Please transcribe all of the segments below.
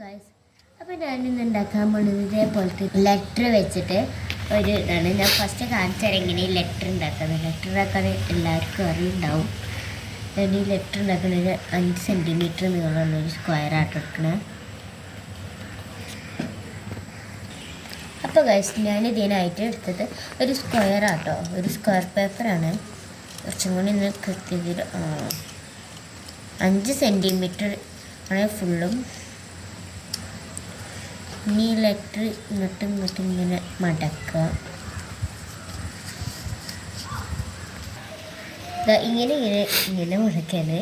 Guys അപ്പോൾ ഞാനിന്ന് ഉണ്ടാക്കാൻ പോകുന്നത് ഇതേപോലത്തെ ലെറ്റർ വെച്ചിട്ട് ഒരു ഇതാണ്. ഞാൻ ഫസ്റ്റ് കാണിച്ചു തരാം ഈ ലെറ്റർ ഉണ്ടാക്കുന്നത്. ലെറ്റർ ഉണ്ടാക്കാൻ എല്ലാവർക്കും അറിയുണ്ടാവും. ഞാൻ ഈ ലെറ്റർ ഉണ്ടാക്കുന്നത് അഞ്ച് സെന്റിമീറ്റർ നീളമുള്ള ഒരു സ്ക്വയർ ആയിട്ട് എടുക്കണേ. അപ്പോൾ ഗൈസ് ഞാൻ ഇതിനായിട്ട് എടുത്തത് ഒരു സ്ക്വയർ ആട്ടോ ഒരു സ്ക്വയർ പേപ്പറാണ് കുറച്ചും കൂടി ഇന്ന് കൃത്യത്തിൽ അഞ്ച് സെന്റിമീറ്റർ ആണ് ഫുള്ളും ഇനി ലെറ്റർ ഇങ്ങോട്ടും ഇങ്ങോട്ടും ഇങ്ങനെ മടക്കുക. ഇങ്ങനെ ഇങ്ങനെ ഇങ്ങനെ മുടക്കാണ്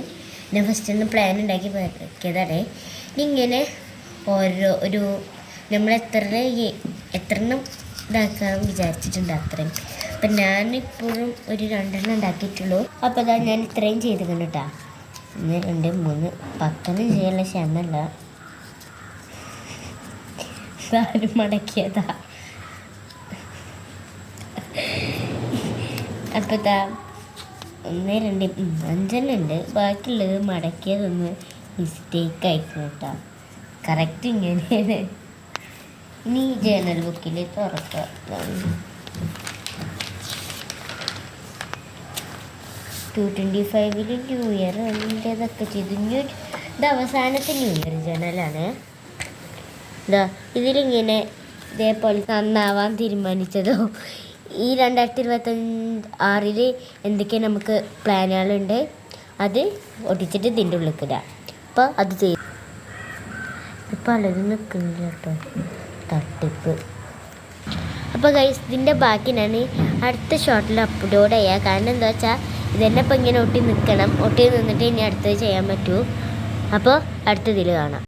ഞാൻ ഫസ്റ്റ് ഒന്ന് പ്ലാൻ ഉണ്ടാക്കി മുടക്കിയതാണ് ഇങ്ങനെ ഓരോ ഒരു നമ്മൾ എത്ര എത്ര എണ്ണം ഇതാക്കാൻ വിചാരിച്ചിട്ടുണ്ട് അത്രയും. അപ്പം ഞാനിപ്പോഴും ഒരു രണ്ടെണ്ണം ഉണ്ടാക്കിയിട്ടുള്ളൂ. അപ്പോൾ ഞാൻ ഇത്രയും ചെയ്തിട്ടുണ്ട് കേട്ടോ. ഒന്ന് രണ്ട് മൂന്ന് പത്തൊന്നും ചെയ്യാനുള്ള ക്ഷമല്ല ആരും മടക്കിയതാ. അപ്പോൾ ഇതാ ഒന്ന് രണ്ട് അഞ്ചെണ്ണം ബാക്കിയുള്ളത് മടക്കിയതൊന്ന് മിസ്റ്റേക്ക് ആയിരിക്കും കേട്ടോ കറക്റ്റ് ഇങ്ങനെയാണ് ഇനി ജേണൽ ബുക്കിൽ തുറക്കുക ടു ട്വന്റി ഫൈവിൽ ന്യൂ ഇയർ അതിന്റെതൊക്കെ ചെയ്തു? ന്യൂ ഇത് അവസാനത്തെ ന്യൂ ഇയർ ജേണലാണ് ഇതാ ഇതിലിങ്ങനെ ഇതേപോലെ നന്നാവാൻ തീരുമാനിച്ചതോ? ഈ രണ്ടായിരത്തി ഇരുപത്തഞ്ച് ആറിൽ എന്തൊക്കെ നമുക്ക് പ്ലാനുകളുണ്ട്? അത് ഒട്ടിച്ചിട്ട് ഇതിന്റെ ഉള്ളിൽ കിടാം അപ്പോൾ അത് ചെയ്യും. ഇപ്പം അല്ലത് നിൽക്കുന്നില്ല കേട്ടോ. തട്ടിപ്പ്. അപ്പോൾ ഗൈസ് ഇതിന്റെ ബാക്കി ഞാൻ അടുത്ത ഷോട്ടിൽ അപ്ലോഡ് ചെയ്യാം. കാരണം എന്താ വെച്ചാൽ ഇതന്നെ ഇപ്പം ഇങ്ങനെ ഒട്ടി നിൽക്കണം ഒട്ടി നിന്നിട്ട് ഇനി അടുത്തത് ചെയ്യാൻ പറ്റൂ. അപ്പോൾ അടുത്തതിൽ കാണാം.